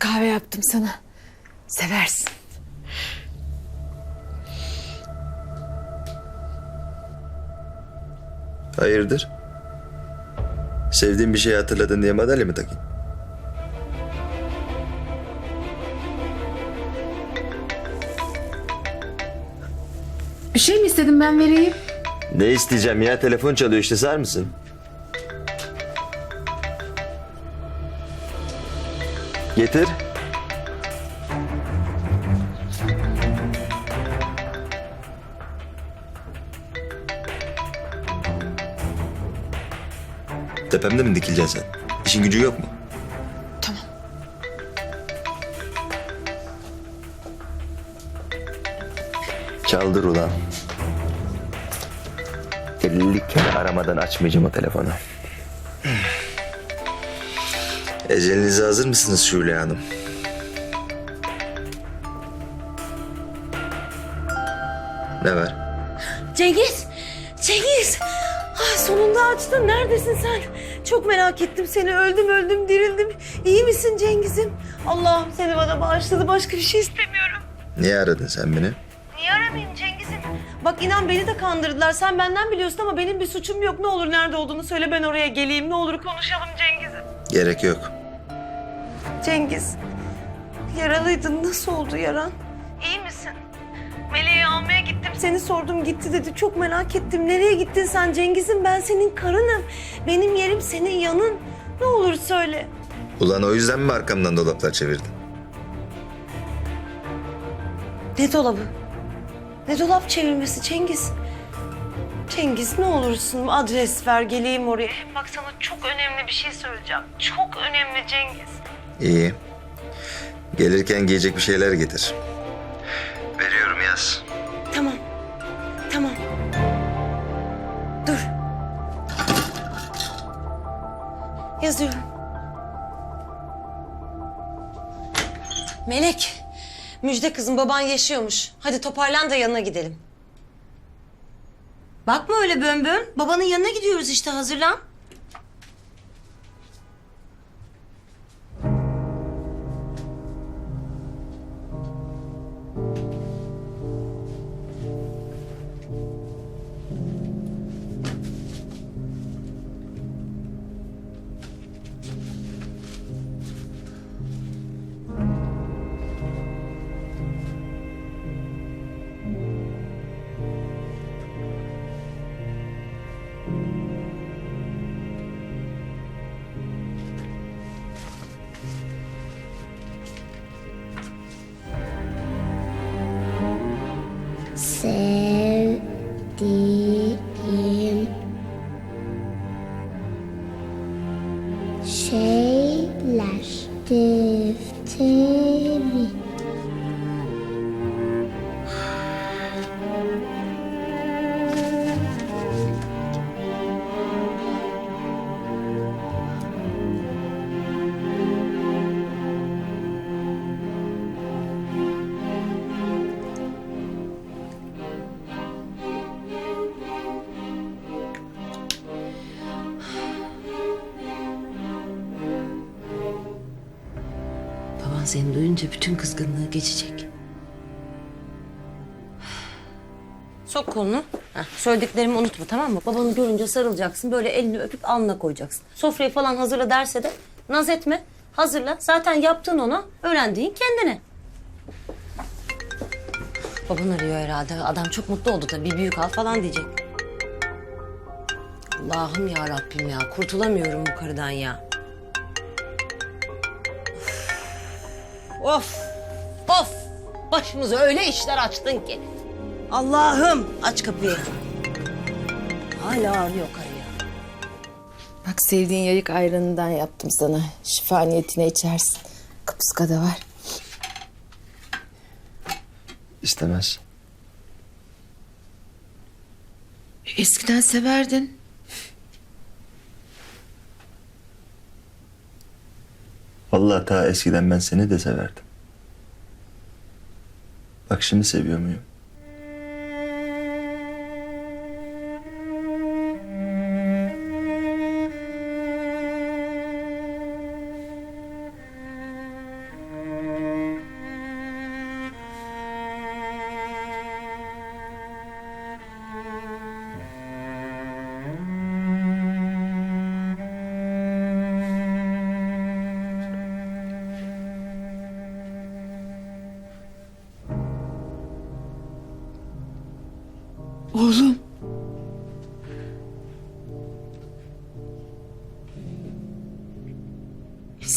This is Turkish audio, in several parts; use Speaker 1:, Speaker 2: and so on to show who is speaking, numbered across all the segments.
Speaker 1: Kahve yaptım sana. Seversin.
Speaker 2: Hayırdır? Sevdiğin bir şeyi hatırladın diye madalya mı takayım?
Speaker 1: Bir şey mi istedin ben vereyim?
Speaker 2: Ne isteyeceğim ya? Telefon çalıyor işte sar mısın? Getir. Tepemde mi dikileceksin sen? İşin gücü yok mu?
Speaker 1: Tamam.
Speaker 2: Çaldır ulan. 50 kere aramadan açmayacağım o telefonu. Ecelinize hazır mısınız Şule Hanım? Ne var?
Speaker 3: Cengiz! Cengiz! Ah, sonunda açtın. Neredesin sen? Çok merak ettim seni. Öldüm öldüm dirildim. İyi misin Cengiz'im? Allah'ım seni bana bağışladı. Başka bir şey istemiyorum.
Speaker 2: Niye aradın sen beni?
Speaker 3: Niye aramayayım Cengiz'im? Bak inan beni de kandırdılar. Sen benden biliyorsun ama benim bir suçum yok. Ne olur nerede olduğunu söyle ben oraya geleyim. Ne olur konuşalım Cengiz'im.
Speaker 2: Gerek yok.
Speaker 3: Cengiz, yaralıydın. Nasıl oldu yaran? İyi misin? Meleği almaya gittim. Seni sordum gitti dedi. Çok merak ettim. Nereye gittin sen Cengiz'im? Ben senin karınım. Benim yerim senin yanın. Ne olur söyle.
Speaker 2: Ulan o yüzden mi arkamdan dolaplar çevirdin?
Speaker 3: Ne dolabı? Ne dolap çevirmesi Cengiz? Cengiz ne olursun adres ver geleyim oraya. Hem bak sana çok önemli bir şey söyleyeceğim. Çok önemli Cengiz.
Speaker 2: İyi. Gelirken giyecek bir şeyler getir. Veriyorum yaz.
Speaker 3: Tamam. Tamam. Dur. Yazıyorum. Melek. Müjde kızım baban yaşıyormuş. Hadi toparlan da yanına gidelim. Bakma öyle bön bön. Babanın yanına gidiyoruz işte hazırlan. Seni duyunca bütün kızgınlığı geçecek. Sok kolunu. Heh, söylediklerimi unutma tamam mı? Babanı görünce sarılacaksın. Böyle elini öpüp alnına koyacaksın. Sofrayı falan hazırla derse de naz etme. Hazırla. Zaten yaptın onu. Öğrendiğin kendine. Baban arıyor herhalde. Adam çok mutlu oldu tabii. Bir büyük al falan diyecek. Allah'ım ya Rabbim ya. Kurtulamıyorum bu karıdan ya. Of! Of! Başımıza öyle işler açtın ki. Allah'ım aç kapıyı. Hala arıyor karıya.
Speaker 1: Bak sevdiğin yayık ayranından yaptım sana. Şifa niyetine içersin. Kapuska da var.
Speaker 2: İstemez.
Speaker 1: Eskiden severdin.
Speaker 2: Vallahi ta eskiden ben seni de severdim. Bak şimdi seviyor muyum?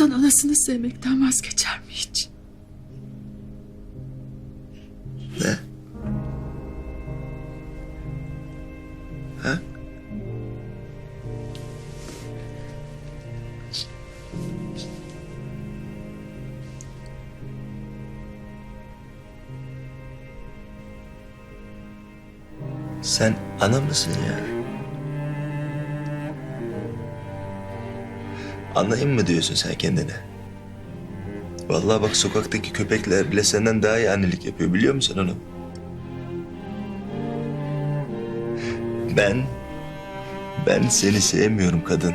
Speaker 1: İnsan anasını sevmekten vazgeçer mi hiç?
Speaker 2: Ne? Ha? Sen ana mısın ya? Anlayayım mı diyorsun sen kendine? Vallahi bak sokaktaki köpekler bile senden daha iyi annelik yapıyor biliyor musun onu? Ben, ben seni sevmiyorum kadın.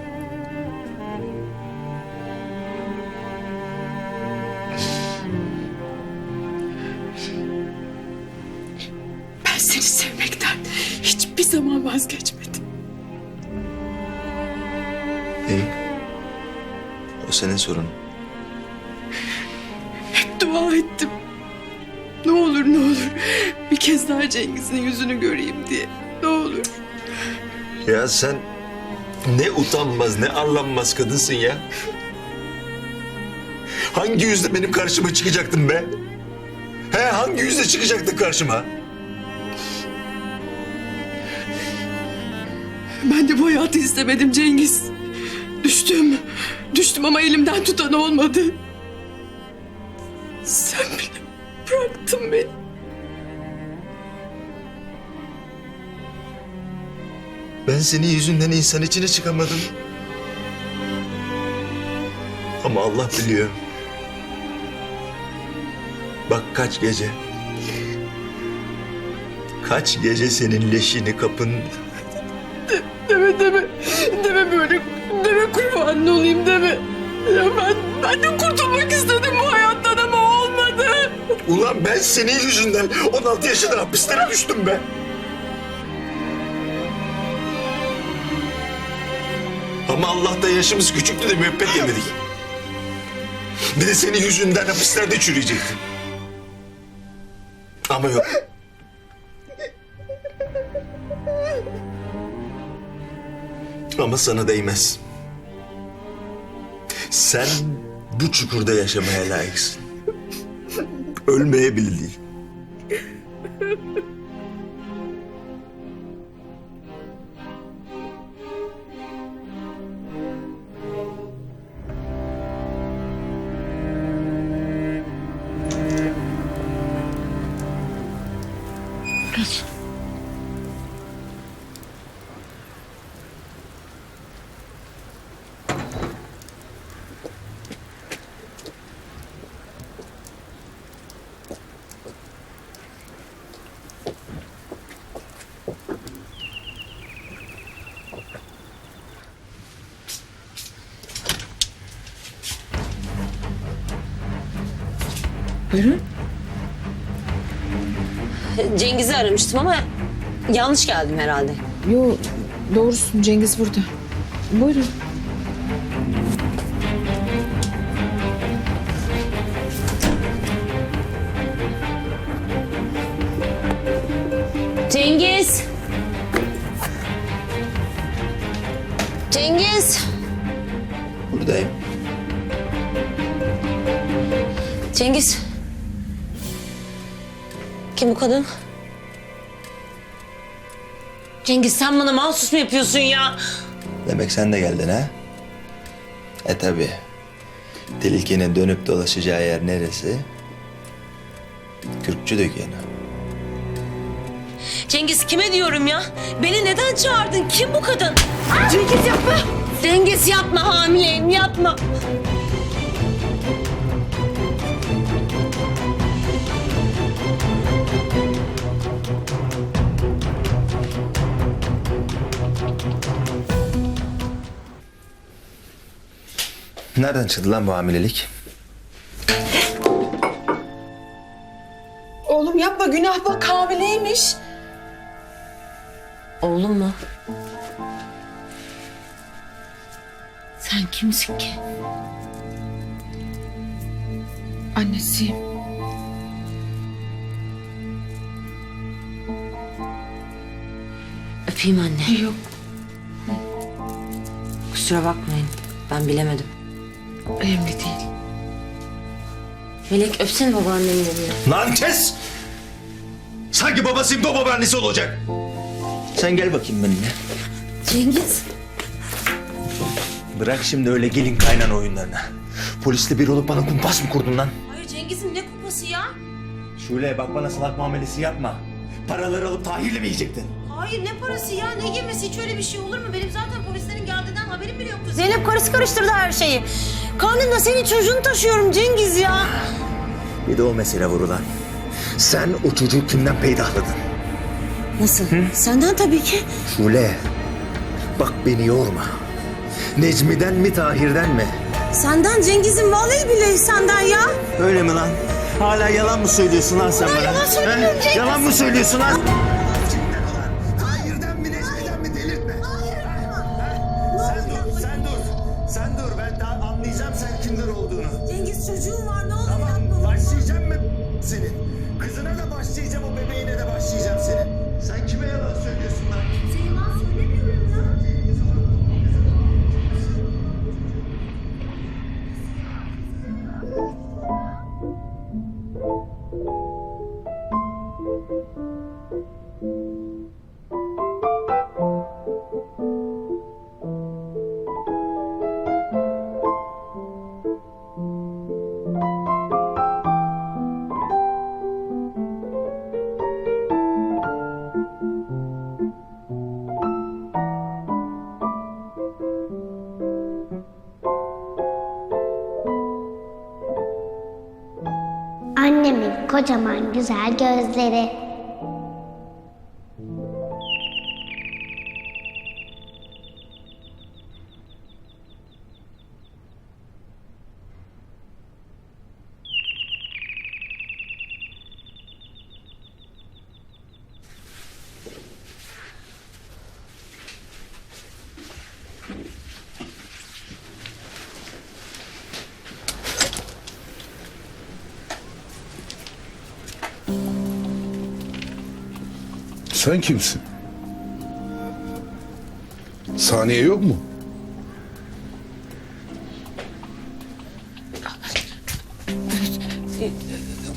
Speaker 2: Ya sen ne utanmaz ne arlanmaz kadınsın ya. Hangi yüzle benim karşıma çıkacaktın be? He hangi yüzle çıkacaktın karşıma?
Speaker 1: Ben de bu hayatı istemedim Cengiz. Düştüm. Düştüm ama elimden tutan olmadı.
Speaker 2: Senin yüzünden insan içine çıkamadım. Ama Allah biliyor. Bak kaç gece. Kaç gece senin leşini kapın
Speaker 1: Deme deme. Deme böyle. Deme kurbanın olayım deme. Ya ben, ben de kurtulmak istedim bu hayattan ama olmadı.
Speaker 2: Ulan ben senin yüzünden 16 yaşında hapislere düştüm be. Ama Allah'ta yaşımız küçüktü de müebbet yemedik. Bir de senin yüzünden hapislerde çürüyecektim. Ama yok. Ama sana değmez. Sen bu çukurda yaşamaya layıksın. Ölmeye bile değil.
Speaker 4: Buyurun.
Speaker 3: Cengiz'i aramıştım ama yanlış geldim herhalde.
Speaker 4: Yo doğrusun Cengiz burada. Buyurun.
Speaker 3: Cengiz! Cengiz!
Speaker 2: Buradayım.
Speaker 3: Cengiz! Kim bu kadın? Cengiz sen bana mahsus mu yapıyorsun ya?
Speaker 2: Demek sen de geldin ha? E tabi. Tilkinin dönüp dolaşacağı yer neresi? Kürkçü dükkanı.
Speaker 3: Cengiz kime diyorum ya? Beni neden çağırdın? Kim bu kadın? Cengiz yapma! Cengiz yapma hamileyim yapma.
Speaker 2: Nereden çıktı lan bu hamilelik?
Speaker 1: Oğlum yapma günah bak hamileymiş.
Speaker 3: Oğlum mu? Sen kimsin ki?
Speaker 4: Annesiyim.
Speaker 3: Öpeyim anne.
Speaker 4: Yok.
Speaker 3: Kusura bakmayın. Ben bilemedim.
Speaker 1: Önemli değil.
Speaker 5: Melek öpsene babaannemin elini.
Speaker 2: Lan kes! Sanki babasıyım da babaannesi olacak. Sen gel bakayım benimle.
Speaker 5: Cengiz.
Speaker 2: Bırak şimdi öyle gelin kaynan oyunlarını. Polisle bir olup bana kumpas mı kurdun lan?
Speaker 5: Hayır Cengiz'in ne kupası ya?
Speaker 2: Şule bak bana salak muamelesi yapma. Paraları alıp Tahir'le mi yiyecektin?
Speaker 5: Hayır ne parası ya ne yemesi hiç öyle bir şey olur mu? Benim zaten polislerin
Speaker 3: Zeynep karısı karıştırdı her şeyi. Karnımda senin çocuğunu taşıyorum Cengiz ya.
Speaker 2: Bir de o mesele vurulan. Sen o çocuğu kimden peydahladın?
Speaker 3: Nasıl? Senden tabii ki.
Speaker 2: Şule, bak beni yorma. Necmi'den mi Tahir'den mi?
Speaker 3: Senden Cengiz'in vallahi billahi senden ya.
Speaker 2: Öyle mi lan? Hala yalan mı söylüyorsun lan sen bana?
Speaker 3: yalan söylemiyorum
Speaker 2: He?
Speaker 3: Cengiz.
Speaker 2: Yalan mı söylüyorsun lan?
Speaker 6: Kocaman güzel gözleri.
Speaker 7: Sen kimsin? Saniye yok mu?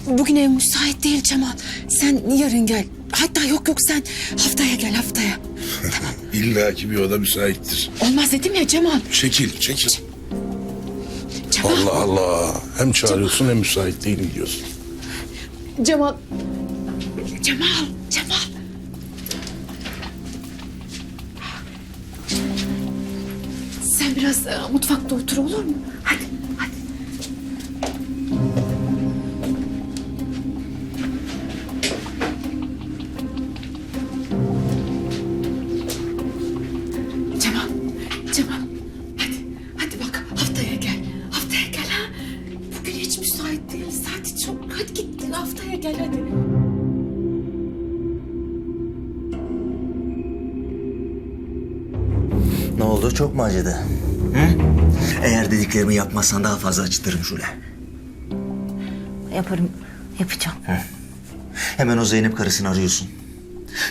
Speaker 1: Bugün ev müsait değil Cemal. Sen yarın gel. Hatta yok yok sen haftaya gel haftaya.
Speaker 7: İlla ki bir oda müsaittir.
Speaker 1: Olmaz dedim ya Cemal.
Speaker 7: Çekil, çekil.
Speaker 1: Cemal.
Speaker 7: Allah Allah. Hem çağırıyorsun hem müsait değilim diyorsun.
Speaker 1: Cemal. Cemal. Mutfakta otur olur mu? Hadi, hadi. Cemal, Cemal. Hadi, hadi bak haftaya gel. Haftaya gel ha. Bugün hiç müsait değil. Saati çok. Hadi git haftaya gel hadi.
Speaker 2: Ne oldu çok mu acıdı? Hı? Eğer dediklerimi yapmazsan daha fazla acıtırım Şule.
Speaker 5: Yaparım yapacağım.
Speaker 2: Hemen o Zeynep karısını arıyorsun.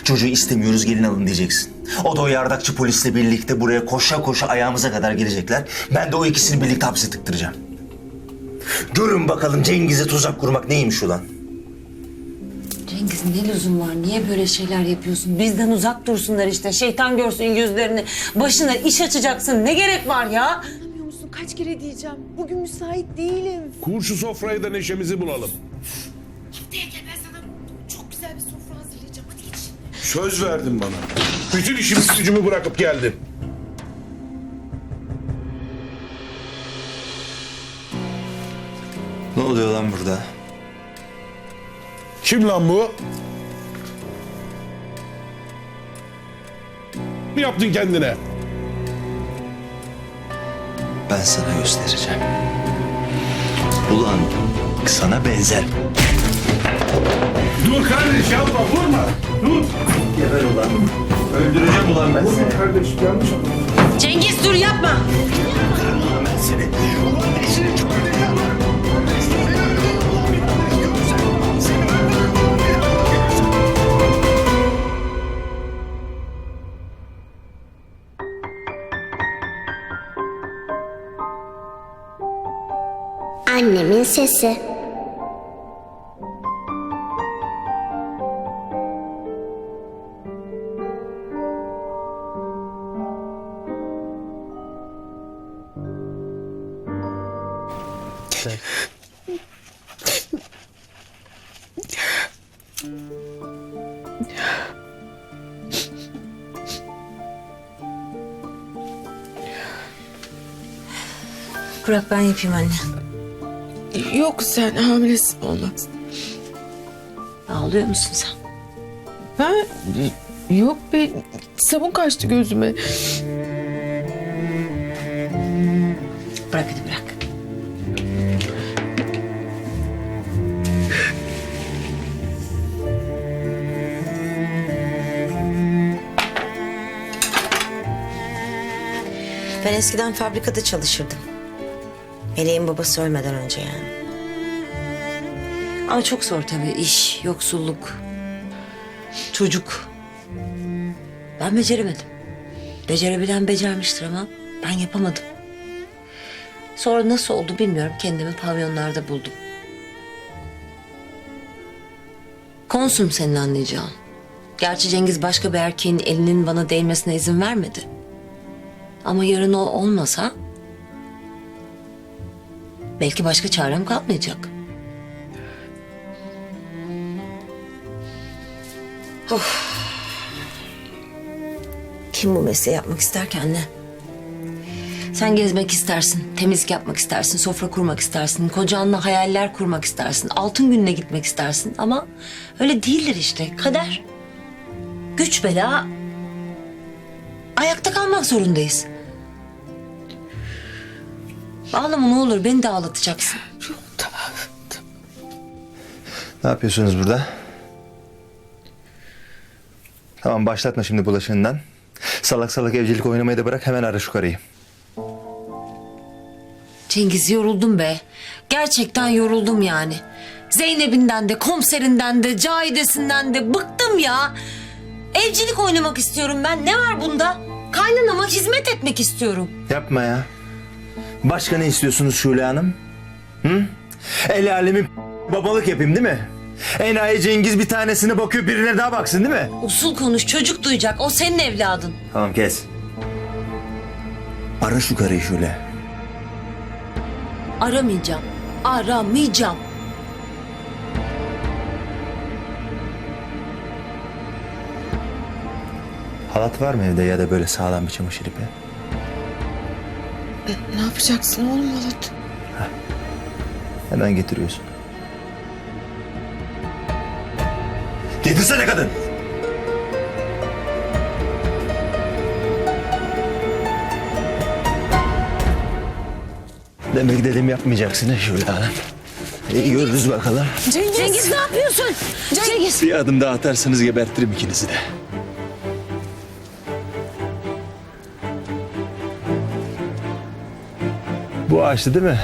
Speaker 2: Çocuğu istemiyoruz gelin alın diyeceksin. O da o yardakçı polisle birlikte buraya koşa koşa ayağımıza kadar gelecekler. Ben de o ikisini birlikte hapse tıktıracağım. Görün bakalım Cengiz'e tuzak kurmak neymiş ulan.
Speaker 5: Ne lüzum var? Niye böyle şeyler yapıyorsun? Bizden uzak dursunlar işte. Şeytan görsün yüzlerini. Başına iş açacaksın. Ne gerek var ya?
Speaker 1: Anlamıyor musun? Kaç kere diyeceğim. Bugün müsait değilim.
Speaker 7: Kur şu sofrayı da neşemizi bulalım.
Speaker 1: Haftaya gel ben sana çok güzel bir sofra hazırlayacağım. Hadi geç.
Speaker 7: Söz verdin bana. Bütün işimi gücümü bırakıp geldin.
Speaker 2: Ne oluyor lan burada?
Speaker 7: Kim lan bu? Ne yaptın kendine?
Speaker 2: Ben sana göstereceğim. Ulan sana benzer.
Speaker 7: Dur kardeş yapma vurma. Dur.
Speaker 2: Geber ulan. Öldüreceğim ulan ben seni.
Speaker 7: Kardeş yanlış anladın.
Speaker 5: Cengiz dur yapma.
Speaker 2: Ulan ben seni. Ulan ben seni çok
Speaker 6: Annemin sesi.
Speaker 3: Bırak ben yapayım anne.
Speaker 1: Yok sen hamilesin olmaz.
Speaker 3: Ağlıyor musun sen?
Speaker 1: Ben yok be sabun kaçtı gözüme.
Speaker 3: Bırak hadi bırak.
Speaker 8: Ben eskiden fabrikada çalışırdım. Meleğin babası ölmeden önce yani.
Speaker 3: Ama çok zor tabii iş, yoksulluk, çocuk. Ben beceremedim. Becerebilen becermiştir ama ben yapamadım. Sonra nasıl oldu bilmiyorum kendimi pavyonlarda buldum. Konsum senin anlayacağın. Gerçi Cengiz başka bir erkeğin elinin bana değmesine izin vermedi. Ama yarın o olmasa... Belki başka çarem kalmayacak.
Speaker 8: Kim bu mesleği yapmak ister ki anne?
Speaker 3: Sen gezmek istersin, temizlik yapmak istersin, sofra kurmak istersin, kocanla hayaller kurmak istersin, altın gününe gitmek istersin ama öyle değildir işte kader. Güç bela ayakta kalmak zorundayız. Ağlama ne olur beni de ağlatacaksın.
Speaker 2: Ne yapıyorsunuz burada? Tamam başlatma şimdi bulaşığından. Salak salak evcilik oynamayı da bırak hemen ara şu karıyı.
Speaker 3: Cengiz yoruldum be. Gerçekten yoruldum yani. Zeynep'inden de, komiserinden de, Cahide'sinden de bıktım ya. Evcilik oynamak istiyorum ben. Ne var bunda? Kaynanama hizmet etmek istiyorum.
Speaker 2: Yapma ya. Başka ne istiyorsunuz Şule Hanım? Hı? El alemin babalık yapayım değil mi? Enayi Cengiz bir tanesine bakıyor birine daha baksın değil mi?
Speaker 3: Usul konuş çocuk duyacak. O senin evladın.
Speaker 2: Tamam kes. Ara şu karıyı Şule.
Speaker 3: Aramayacağım. Aramayacağım.
Speaker 2: Halat var mı evde ya da böyle sağlam bir çamaşır ipi?
Speaker 1: Ne yapacaksın oğlum Alat?
Speaker 2: Hemen getiriyorsun. Getirsene kadın. Demek dedim yapmayacaksın ha Şule Hanım. İyi görürüz bakalım.
Speaker 3: Cengiz, ne yapıyorsun? Cengiz.
Speaker 2: Bir adım daha atarsanız gebertirim ikinizi de. Bu ağaçtı değil mi?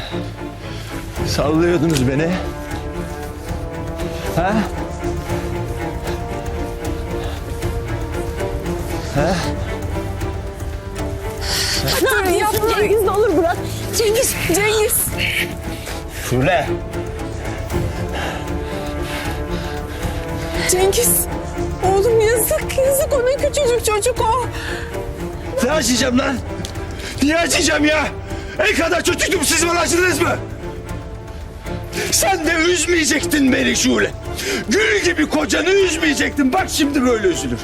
Speaker 2: Sallıyordunuz beni. Ha?
Speaker 1: Ne yapma Cengiz ne olur bırak. Cengiz, Cengiz.
Speaker 2: Şule.
Speaker 1: Cengiz. Oğlum yazık, yazık ona küçücük çocuk o.
Speaker 2: Ne açacağım lan? Niye açacağım ya? En kadar çocuktum siz bana açtınız mı? Sen de üzmeyecektin beni Şule. Gül gibi kocanı üzmeyecektin. Bak şimdi böyle üzülür.